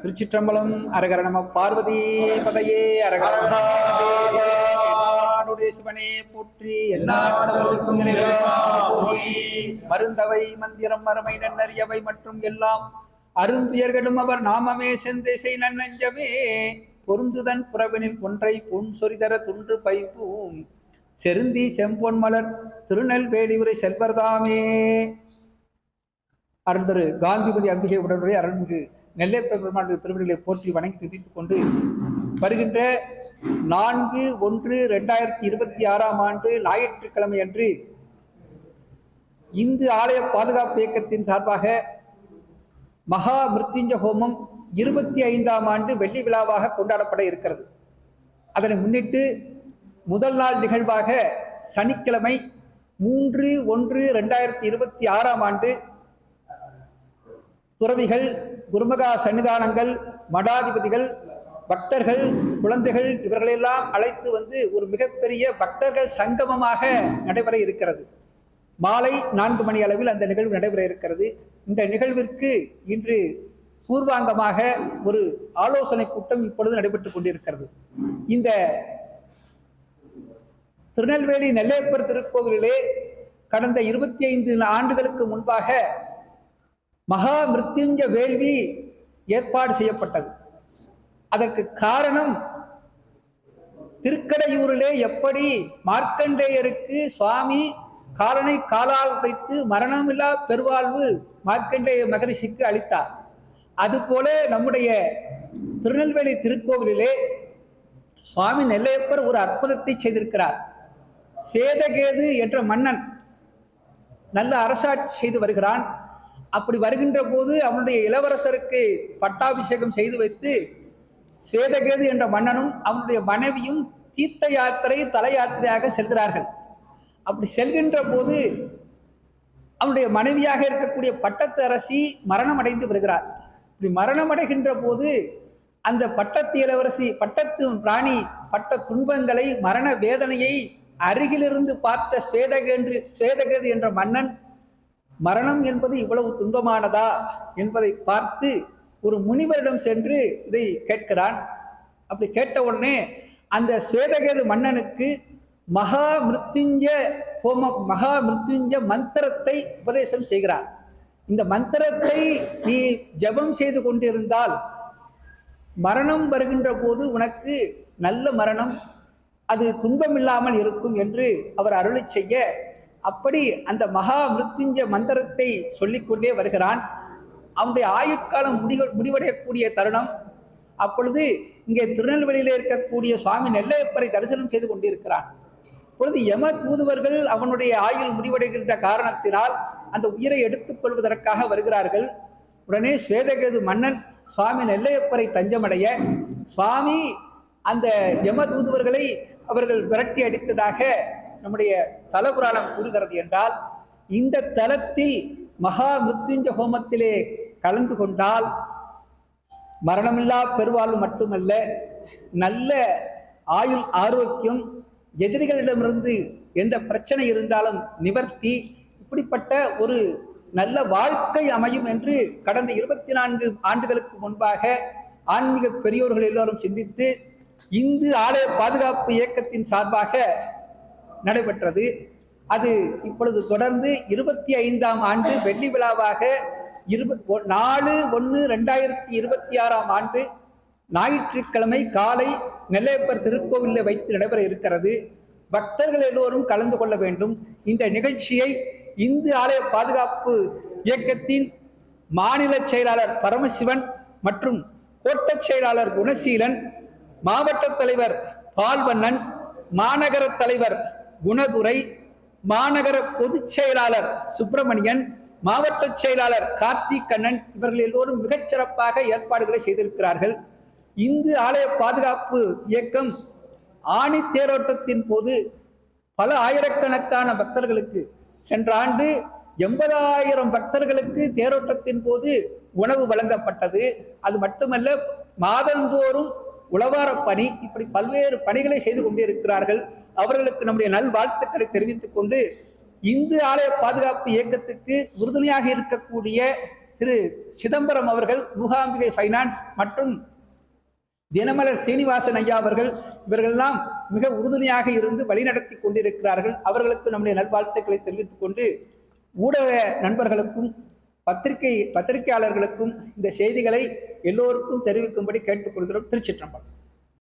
திருச்சிற்றம்பலம் அரகர நம பார்வதி பதையே அரகர சிவனே போற்றி எந்நாட்டவருக்கும் மருந்தவை மந்திரம் மறுமை நன்னறியவை மற்றும் எல்லாம் அருந்துயர்களும் அவர் நாமமே செந்திசை நன்னஞ்சமே. பொருந்துதன் புறவினில் ஒன்றை பொன் சொரிதர துன்று பைப்பும். செருந்தி செம்பொன் மலர் திருநெல்வேலி உரை செல்வர்தாமே. அருந்தரு காந்திபதி அம்பிகை உடனுடைய அருள்மிகு நெல்லை பெருமாள் திருவிழலை போற்றி வணங்கி துதித்து கொண்டு வருகின்ற நான்கு ஒன்று ரெண்டாயிரத்தி இருபத்தி ஆறாம் ஆண்டு ஞாயிற்றுக்கிழமை அன்று இந்து ஆலய பாதுகாப்பு இயக்கத்தின் சார்பாக மகா மிருத்யுஞ்ச ஹோமம் இருபத்தி ஐந்தாம் ஆண்டு வெள்ளி விழாவாக கொண்டாடப்பட இருக்கிறது. அதனை முன்னிட்டு முதல் நாள் நிகழ்வாக சனிக்கிழமை மூன்று ஒன்று ரெண்டாயிரத்தி இருபத்தி ஆறாம் ஆண்டு துறவிகள் குருமகா சன்னிதானங்கள் மடாதிபதிகள் பக்தர்கள் குழந்தைகள் இவர்களெல்லாம் அழைத்து வந்து ஒரு மிகப்பெரிய பக்தர்கள் சங்கமமாக நடைபெற இருக்கிறது. மாலை நான்கு மணி அளவில் அந்த நிகழ்வு நடைபெற இருக்கிறது. இந்த நிகழ்விற்கு இன்று பூர்வாங்கமாக ஒரு ஆலோசனை கூட்டம் இப்பொழுது நடைபெற்றுக் கொண்டிருக்கிறது. இந்த திருநெல்வேலி நெல்லையப்பர் திருக்கோவிலிலே கடந்த இருபத்தி ஐந்து ஆண்டுகளுக்கு முன்பாக மகா மிருத்யுஞ்ச வேள்வி ஏற்பாடு செய்யப்பட்டது. அதற்கு காரணம் திருக்கடையூரிலே எப்படி மார்க்கண்டேயருக்கு சுவாமி காலனை காலால் வைத்து மரணமில்லா பெருவாழ்வு மார்க்கண்டேய மகரிஷிக்கு அளித்தார். அதுபோல நம்முடைய திருநெல்வேலி திருக்கோவிலிலே சுவாமி நெல்லையப்பர் ஒரு அற்புதத்தை செய்திருக்கிறார். சேதகேது என்ற மன்னன் நல்ல அரசாட்சி செய்து வருகிறான். அப்படி வருகின்ற போது அவனுடைய இளவரசருக்கு பட்டாபிஷேகம் செய்து வைத்து ஸ்வேதகேது என்ற மன்னனும் அவனுடைய மனைவியும் தீர்த்த யாத்திரை தல யாத்திரையாக செல்கிறார்கள். அப்படி செல்கின்ற போது அவனுடைய மனைவியாக இருக்கக்கூடிய பட்டத்து அரசி மரணம் அடைந்து வருகிறார் இப்படி மரணம் அடைகின்ற போது அந்த பட்டத்து இளவரசி பட்டத்து ராணி பட்ட துன்பங்களை மரண வேதனையை அருகிலிருந்து பார்த்த ஸ்வேதகேன்று ஸ்வேதகேது என்ற மன்னன் மரணம் என்பது இவ்வளவு துன்பமானதா என்பதை பார்த்து ஒரு முனிவரிடம் சென்று இதை கேட்கிறான். அப்படி கேட்ட உடனே அந்த ஸ்வேதகேது மன்னனுக்கு மகா மிருத்யுஞ்ச ஹோம மகா மிருத்யுஞ்ச மந்திரத்தை உபதேசம் செய்கிறார். இந்த மந்திரத்தை நீ ஜெபம் செய்து கொண்டிருந்தால் மரணம் வருகின்ற போது உனக்கு நல்ல மரணம் அது துன்பமில்லாமல் இருக்கும் என்று அவர் அருளை செய்ய அப்படி அந்த மகா மிருத்யுஞ்ச மந்திரத்தை சொல்லிக்கொண்டே வருகிறான். அவனுடைய ஆயுட்காலம் முடிவு முடிவடையக்கூடிய தருணம். அப்பொழுது இங்கே திருநெல்வேலியில் இருக்கக்கூடிய சுவாமி நெல்லையப்பரை தரிசனம் செய்து கொண்டிருக்கிறான். இப்பொழுது யம தூதுவர்கள் அவனுடைய ஆயுள் முடிவடைகின்ற காரணத்தினால் அந்த உயிரை எடுத்துக்கொள்வதற்காக வருகிறார்கள். உடனே ஸ்வேதகேது மன்னன் சுவாமி நெல்லையப்பரை தஞ்சமடைய சுவாமி அந்த யம தூதுவர்களை அவர்கள் விரட்டி அடித்ததாக நம்முடைய தலபுராணம் கூறுகிறது என்றால் இந்த தலத்தில் மகா மிருத்யுஞ்ச ஹோமத்திலே கலந்து கொண்டால் மரணமில்லா பெருவாழ்வு மட்டுமல்ல நல்ல ஆயுள் ஆரோக்கியம் எதிரிகளிடமிருந்து எந்த பிரச்சனை இருந்தாலும் நிவர்த்தி இப்படிப்பட்ட ஒரு நல்ல வாழ்க்கை அமையும் என்று கடந்த இருபத்தி நான்கு ஆண்டுகளுக்கு முன்பாக ஆன்மீக பெரியோர்கள் எல்லோரும் சிந்தித்து இந்து ஆலய பாதுகாப்பு இயக்கத்தின் சார்பாக நடைபெற்றது. அது இப்பொழுது தொடர்ந்து இருபத்தி ஐந்தாம் ஆண்டு வெள்ளி விழாவாக இருப நாலு ஒன்று ரெண்டாயிரத்தி இருபத்தி ஆறாம் ஆண்டு ஞாயிற்றுக்கிழமை காலை நெல்லையப்பர் திருக்கோவிலில் வைத்து நடைபெற இருக்கிறது. பக்தர்கள் எல்லோரும் கலந்து கொள்ள வேண்டும். இந்த நிகழ்ச்சியை இந்து ஆலய பாதுகாப்பு இயக்கத்தின் மாநில செயலாளர் பரமசிவன் மற்றும் கோட்டச் செயலாளர் குணசீலன் மாவட்ட தலைவர் பால்வண்ணன் மாநகர தலைவர் குணதுரை மாநகர பொதுச் செயலாளர் சுப்பிரமணியன் மாவட்ட செயலாளர் கார்த்திக் கண்ணன் இவர்கள் எல்லோரும் மிகச்சிறப்பாக ஏற்பாடுகளை செய்திருக்கிறார்கள். இந்து ஆலய பாதுகாப்பு இயக்கம் ஆணி தேரோட்டத்தின் போது பல ஆயிரக்கணக்கான பக்தர்களுக்கு சென்ற ஆண்டு எண்பதாயிரம் பக்தர்களுக்கு தேரோட்டத்தின் போது உணவு வழங்கப்பட்டது. அது மட்டுமல்ல மாதந்தோறும் உளவார பணி இப்படி பல்வேறு பணிகளை செய்து கொண்டிருக்கிறார்கள் அவர்களுக்கு நம்முடைய நல்வாழ்த்துக்களை தெரிவித்துக் கொண்டு இந்து ஆலய பாதுகாப்பு இயக்கத்துக்கு உறுதுணையாக இருக்கக்கூடிய திரு சிதம்பரம் அவர்கள் மூகாம்பிகை ஃபைனான்ஸ் மற்றும் தினமலர் சீனிவாசன் ஐயா அவர்கள் இவர்களெல்லாம் மிக உறுதுணையாக இருந்து வழிநடத்தி கொண்டிருக்கிறார்கள். அவர்களுக்கு நம்முடைய நல்வாழ்த்துக்களை தெரிவித்துக் கொண்டு ஊடக நண்பர்களுக்கும் பத்திரிகை பத்திரிகையாளர்களுக்கும் இந்த செய்திகளை எல்லோருக்கும் தெரிவிக்கும்படி கேட்டுக்கொள்கிறோம் திருச்சிற்றம்பலம்.